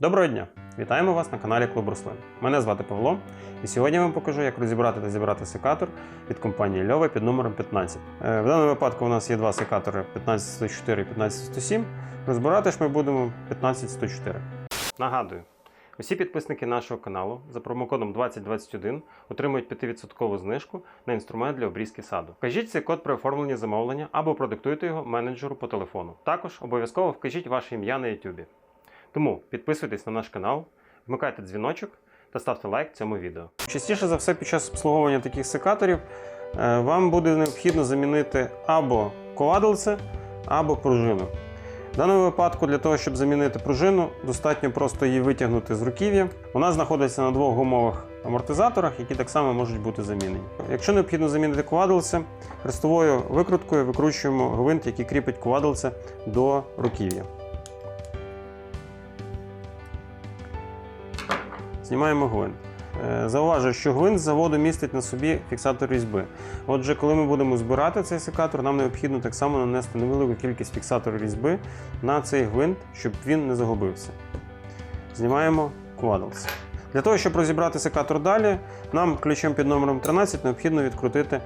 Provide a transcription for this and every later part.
Доброго дня! Вітаємо вас на каналі Клуб Руслин. Мене звати Павло, і сьогодні я вам покажу, як розібрати та зібрати секатор від компанії Льова під номером 15. Е, В даному випадку у нас є два секатори 15104 і 15107. Розбирати ж ми будемо 15104. Нагадую, усі підписники нашого каналу за промокодом 2021 отримують 5% знижку на інструмент для обрізки саду. Вкажіть цей код при оформленні замовлення або продиктуйте його менеджеру по телефону. Також обов'язково вкажіть ваше ім'я на YouTube. Тому підписуйтесь на наш канал, вмикайте дзвіночок та ставте лайк цьому відео. Частіше за все, під час обслуговування таких секаторів е, вам буде необхідно замінити або ковадельце, або пружину. В даному випадку, для того, щоб замінити пружину, достатньо просто її витягнути з руків'я. Вона знаходиться на двох гумових амортизаторах, які так само можуть бути замінені. Якщо необхідно замінити ковадельце, хрестовою викруткою викручуємо гвинт, який кріпить ковадельце до руків'я. Знімаємо гвинт. Е, Зауважую, що гвинт з заводу містить на собі фіксатор різьби. Отже, коли ми будемо збирати цей секатор, нам необхідно так само нанести невелику кількість фіксаторів різьби на цей гвинт, щоб він не загубився. Знімаємо квадлс. Для того, щоб розібрати секатор далі, нам ключем під номером 13 необхідно відкрутити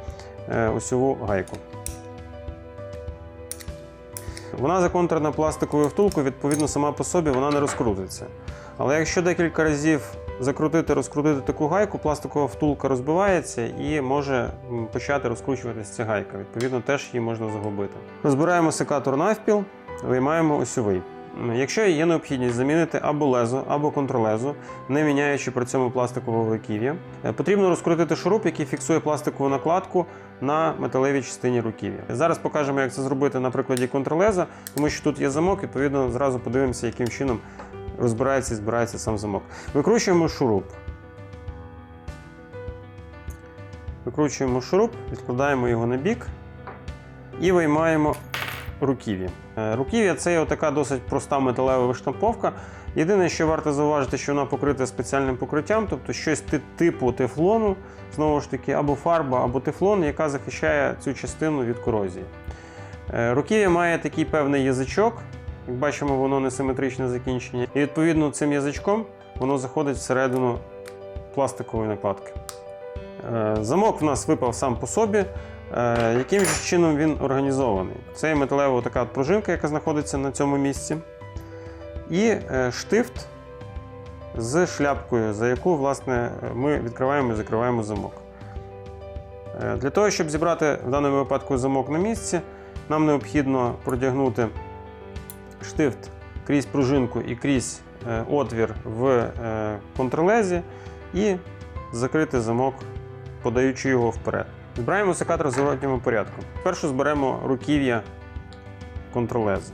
е, осьову гайку. Вона законтрена пластиковою втулкою, відповідно, сама по собі вона не розкрутиться. Але якщо декілька разів закрутити, розкрутити таку гайку, пластикова втулка розбивається і може почати розкручуватися ця гайка. Відповідно, теж її можна загубити. Розбираємо секатор навпіл, виймаємо осьовий. Якщо є необхідність замінити або лезо, або контрлезо, не міняючи при цьому пластикове руків'я, е, потрібно розкрутити шуруп, який фіксує пластикову накладку на металевій частині руків'я. Зараз покажемо, як це зробити на прикладі контрлеза, тому що тут є замок, відповідно, зразу подивимося, яким чином розбирається і збирається сам замок. Викручуємо шуруп. Викручуємо шуруп, відкладаємо його на бік і виймаємо руків'я. Е, Руків'я це така досить проста металева виштамповка. Єдине, що варто зауважити, що вона покрита спеціальним покриттям, тобто щось типу тефлону, знову ж таки, або фарба, або тефлон, яка захищає цю частину від корозії. Е, Руків'я має такий певний язичок, як бачимо, воно несиметричне закінчення. І відповідно цим язичком воно заходить всередину пластикової накладки. Е, Замок в нас випав сам по собі. Е, Яким же чином він організований? Це металева така пружинка, яка знаходиться на цьому місці. І е, штифт з шляпкою, за яку власне, ми відкриваємо і закриваємо замок. Для того, щоб зібрати в даному випадку замок на місці, нам необхідно продягнути штифт крізь пружинку і крізь е, отвір в е, контрлезі і закрити замок, подаючи його вперед. Збираємо секатор в зворотньому порядку. Спершу зберемо руків'я контрлезу.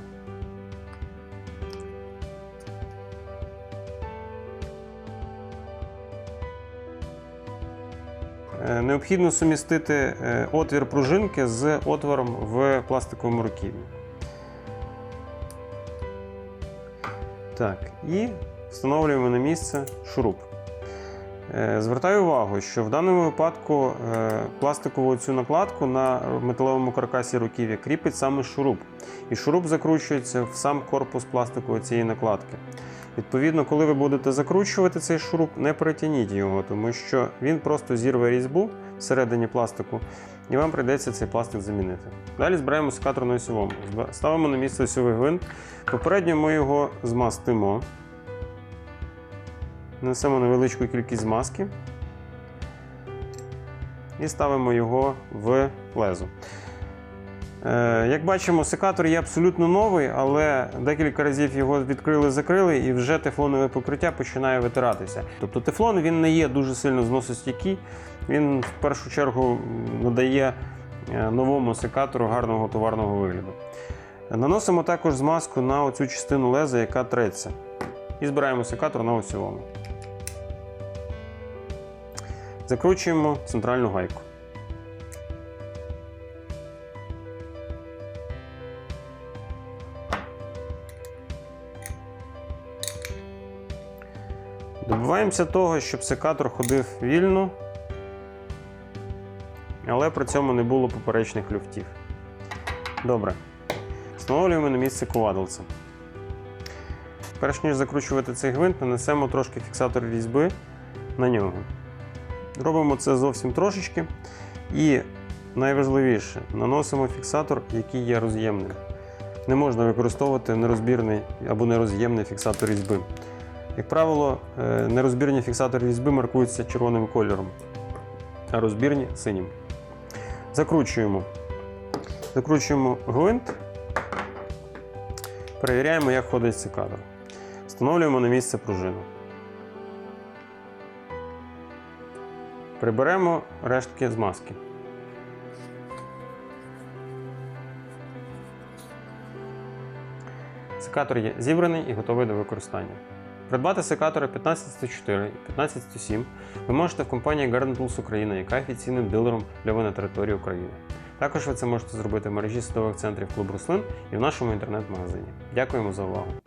Е, Необхідно сумістити отвір пружинки з отвором в пластиковому руків'ї. Так, і встановлюємо на місце шуруп. Е, Звертаю увагу, що в даному випадку е, пластикову цю накладку на металевому каркасі руків'я кріпить саме шуруп. І шуруп закручується в сам корпус пластикової цієї накладки. Відповідно, коли ви будете закручувати цей шуруп, не перетягніть його, тому що він просто зірве різьбу всередині пластику, і вам прийдеться цей пластик замінити. Далі збираємо секатор на осьовому. Ставимо на місце осьовий гвинт. Попередньо ми його змастимо. Нанесемо невеличку кількість змазки і ставимо його в лезо. Е, Як бачимо, секатор є абсолютно новий, але декілька разів його відкрили-закрили і вже тефлонове покриття починає витиратися. Тобто тефлон він не є дуже сильно зносостійкий, він в першу чергу надає е, новому секатору гарного товарного вигляду. Наносимо також змазку на оцю частину леза, яка треться. І збираємо секатор на осьовому. Закручуємо центральну гайку. Добиваємося того, щоб секатор ходив вільно, але при цьому не було поперечних люфтів. Добре. Встановлюємо на місце ковадолця. перш ніж закручувати цей гвинт, нанесемо трошки фіксатор різьби на нього. Робимо це зовсім трошечки. І найважливіше, наносимо фіксатор, який є роз'ємним. Не можна використовувати нерозбірний або нероз'ємний фіксатор різьби. Як правило, е, нерозбірні фіксатори різьби маркуються червоним кольором, а розбірні синім. Закручуємо. Закручуємо гвинт. Перевіряємо, як ходить секатор. Встановлюємо на місце пружину. Приберемо рештки змазки. Секатор є зібраний і готовий до використання. Придбати секатори 1504 і 1507 ви можете в компанії Garden Tools Україна, яка офіційним дилером для ви на території України. Також ви це можете зробити в мережі садових центрів клуб рослин і в нашому інтернет-магазині. Дякуємо за увагу!